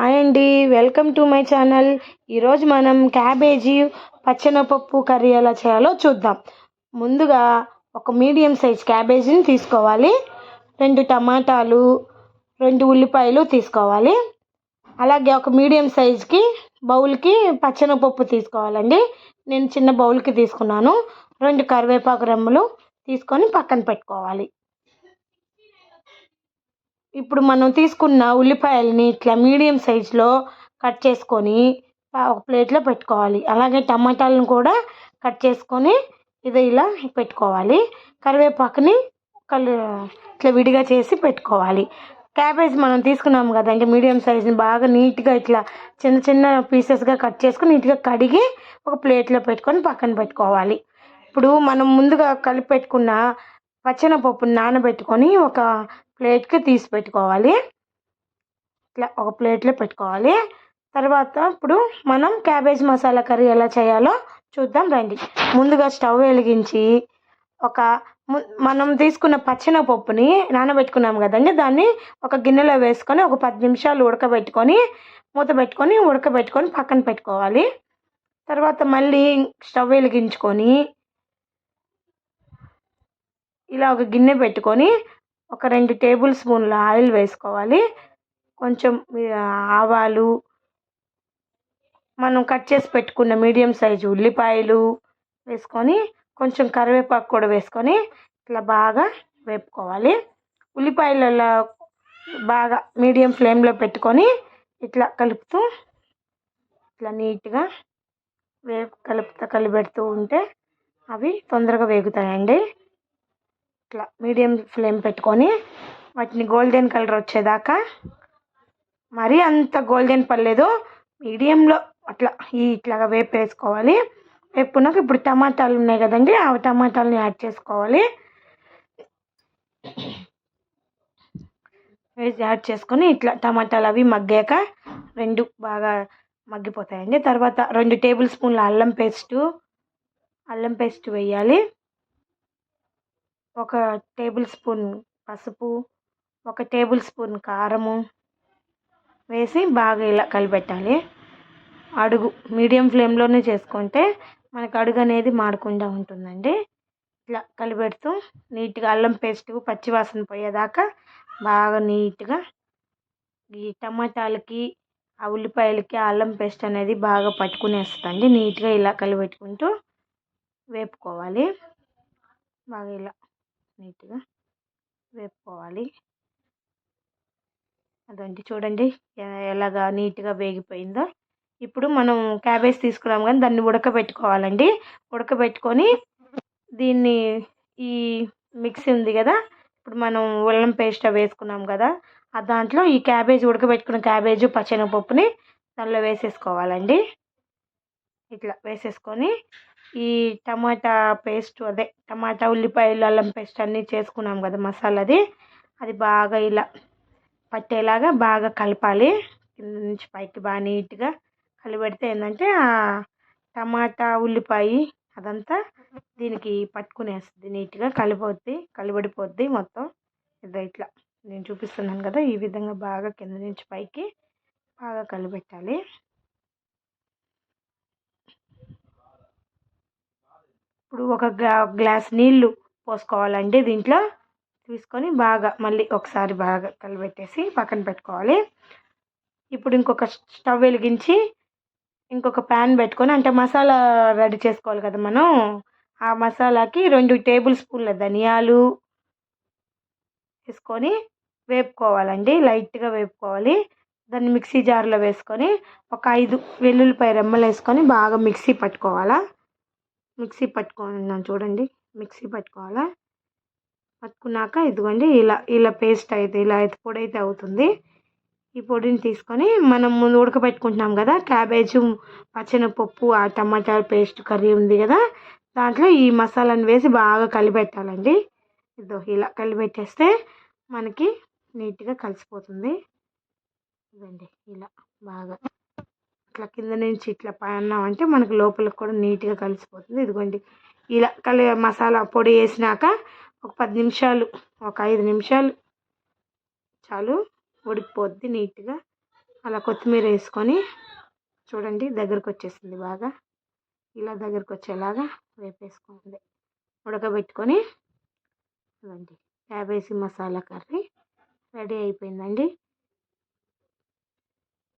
Hi అండి welcome to my channel. ఈరోజు మనం క్యాబేజీ పచ్చెనపప్పు కర్రీ ఎలా చేయాలో చూద్దాం. ముందుగా ఒక మీడియం సైజ్ క్యాబేజీని తీసుకోవాలి. రెండు టమాటాలు రెండు ఉల్లిపాయలు తీసుకోవాలి. అలాగే ఒక మీడియం సైజ్కి బౌల్కి పచ్చెనపప్పు తీసుకోవాలండి. నేను చిన్న బౌల్కి తీసుకున్నాను. రెండు కరివేపాకు రెమ్మలు తీసుకొని పక్కన పెట్టుకోవాలి. ఇప్పుడు మనం తీసుకున్న ఉల్లిపాయలని ఇట్లా మీడియం సైజులో కట్ చేసుకొని ఒక ప్లేట్లో పెట్టుకోవాలి. అలాగే టమాటాలను కూడా కట్ చేసుకొని ఇది ఇలా పెట్టుకోవాలి. కరివేపాకుని కలు ఇట్లా విడిగా చేసి పెట్టుకోవాలి. క్యాబేజ్ మనం తీసుకున్నాం కదండి మీడియం సైజుని బాగా నీట్గా ఇట్లా చిన్న చిన్న పీసెస్గా కట్ చేసుకుని నీట్గా కడిగి ఒక ప్లేట్లో పెట్టుకొని పక్కన పెట్టుకోవాలి. ఇప్పుడు మనం ముందుగా కలిపి పెట్టుకున్న పచ్చెనపప్పుని నానబెట్టుకొని ఒక ప్లేట్కి తీసి పెట్టుకోవాలి. ఇట్లా ఒక ప్లేట్లో పెట్టుకోవాలి. తర్వాత ఇప్పుడు మనం క్యాబేజ్ మసాలా కర్రీ ఎలా చేయాలో చూద్దాం రండి. ముందుగా స్టవ్ వెలిగించి ఒక మనం తీసుకున్న పచ్చెనపప్పుని నానబెట్టుకున్నాం కదండి. దాన్ని ఒక గిన్నెలో వేసుకొని ఒక పది నిమిషాలు ఉడకబెట్టుకొని మూత పెట్టుకొని ఉడకబెట్టుకొని పక్కన పెట్టుకోవాలి. తర్వాత మళ్ళీ స్టవ్ వెలిగించుకొని ఇలా ఒక గిన్నె పెట్టుకొని ఒక రెండు టేబుల్ స్పూన్ల ఆయిల్ వేసుకోవాలి. కొంచెం ఆవాలు మనం కట్ చేసి పెట్టుకున్న మీడియం సైజు ఉల్లిపాయలు వేసుకొని కొంచెం కరివేపాకు కూడా వేసుకొని ఇట్లా బాగా వేపుకోవాలి. ఉల్లిపాయలలో బాగా మీడియం ఫ్లేమ్లో పెట్టుకొని ఇట్లా కలుపుతూ ఇట్లా నీట్గా వేపు కలుపుతూ కలిపెడుతూ ఉంటే అవి తొందరగా వేగుతాయండి. ఇట్లా మీడియం ఫ్లేమ్ పెట్టుకొని వాటిని గోల్డెన్ కలర్ వచ్చేదాకా మరీ అంత గోల్డెన్ పర్లేదు మీడియంలో అట్లా ఈ ఇట్లాగా వేపు వేసుకోవాలి. వేపుకున్నాక ఇప్పుడు టమాటాలు ఉన్నాయి కదండి ఆ టమాటాలని యాడ్ చేసుకోవాలి. వేసి యాడ్ చేసుకొని ఇట్లా టమాటాలు అవి మగ్గాక రెండు బాగా మగ్గిపోతాయండి. తర్వాత రెండు టేబుల్ స్పూన్ల అల్లం పేస్టు అల్లం పేస్ట్ వేయాలి. ఒక టేబుల్ స్పూన్ పసుపు ఒక టేబుల్ స్పూన్ కారము వేసి బాగా ఇలా కలిపెట్టాలి అడుగు మీడియం ఫ్లేమ్లోనే చేసుకుంటే మనకు అడుగు అనేది మాడకుండా ఉంటుందండి. ఇట్లా కలిపెడుతూ నీట్గా అల్లం పేస్ట్ పచ్చివాసన పోయేదాకా బాగా నీట్గా ఈ టమాటాలకి ఆ ఉల్లిపాయలకి అల్లం పేస్ట్ అనేది బాగా పట్టుకునేస్తుందండి. నీట్గా ఇలా కలిపెట్టుకుంటూ వేపుకోవాలి. బాగా ఇలా నీట్గా వేపుకోవాలి. అదండి చూడండి ఎలాగా నీట్గా వేగిపోయిందో. ఇప్పుడు మనం క్యాబేజ్ తీసుకున్నాం కానీ దాన్ని ఉడకబెట్టుకోవాలండి. ఉడకబెట్టుకొని దీన్ని ఈ మిక్సీ ఉంది కదా ఇప్పుడు మనం ఉల్లం పేస్ట్ వేసుకున్నాం కదా ఆ దాంట్లో ఈ క్యాబేజ్ ఉడకబెట్టుకున్న క్యాబేజ్ పచ్చెనపప్పుని దానిలో వేసేసుకోవాలండి. ఇట్లా వేసేసుకొని ఈ టమాటా పేస్ట్ అదే టమాటా ఉల్లిపాయలు అల్లం పేస్ట్ అన్నీ చేసుకున్నాం కదా మసాలాది. అది బాగా ఇలా పట్టేలాగా బాగా కలపాలి. కింద నుంచి పైకి బాగా నీట్గా కలిపెడితే ఏంటంటే టమాటా ఉల్లిపాయ అదంతా దీనికి పట్టుకునేస్తుంది. నీట్గా కలిపోద్ది కలిబడిపోద్ది మొత్తం. ఇదో ఇట్లా నేను చూపిస్తున్నాను కదా ఈ విధంగా బాగా కింద నుంచి పైకి బాగా కలిపెట్టాలి ఇప్పుడు ఒక గ్లా గ్లాస్ నీళ్ళు పోసుకోవాలండి దీంట్లో తీసుకొని బాగా మళ్ళీ ఒకసారి బాగా కలిపెట్టేసి పక్కన పెట్టుకోవాలి. ఇప్పుడు ఇంకొక స్టవ్ వెలిగించి ఇంకొక ప్యాన్ పెట్టుకొని అంటే మసాలా రెడీ చేసుకోవాలి కదా మనం. ఆ మసాలాకి రెండు టేబుల్ స్పూన్ల ధనియాలు వేసుకొని వేపుకోవాలండి. లైట్గా వేపుకోవాలి. దాన్ని మిక్సీ జార్లో వేసుకొని ఒక ఐదు వెల్లుల్లిపాయ రెమ్మలు వేసుకొని బాగా మిక్సీ పట్టుకోవాలా. మిక్సీ పట్టుకున్నాను చూడండి. మిక్సీ పట్టుకోవాలా? పట్టుకున్నాక ఇదిగోండి ఇలా ఇలా పేస్ట్ అయితే ఇలా అయితే పొడి అయితే అవుతుంది. ఈ పొడిని తీసుకొని మనం ముందు ఉడకబెట్టుకుంటున్నాం కదా క్యాబేజ్ పచ్చనపప్పు ఆ టమాటా పేస్ట్ కర్రీ ఉంది కదా దాంట్లో ఈ మసాలాను వేసి బాగా కలిపెట్టాలండి. ఇదో ఇలా కలిపెట్టేస్తే మనకి నీట్గా కలిసిపోతుంది. ఇదండి ఇలా బాగా ఇట్లా కింద నుంచి ఇట్లా పన్నామంటే మనకు లోపలికి కూడా నీట్గా కలిసిపోతుంది. ఇదిగోండి. ఇలా కలి మసాలా పొడి వేసినాక ఒక పది నిమిషాలు ఒక ఐదు నిమిషాలు చాలు ఉడికిపోద్ది నీట్గా. అలా కొత్తిమీర వేసుకొని చూడండి దగ్గరకు వచ్చేసింది బాగా. ఇలా దగ్గరకు వచ్చేలాగా వేపేసుకోండి ఉడకబెట్టుకొని ఇవ్వండి క్యాబేజీ మసాలా కర్రీ రెడీ అయిపోయిందండి.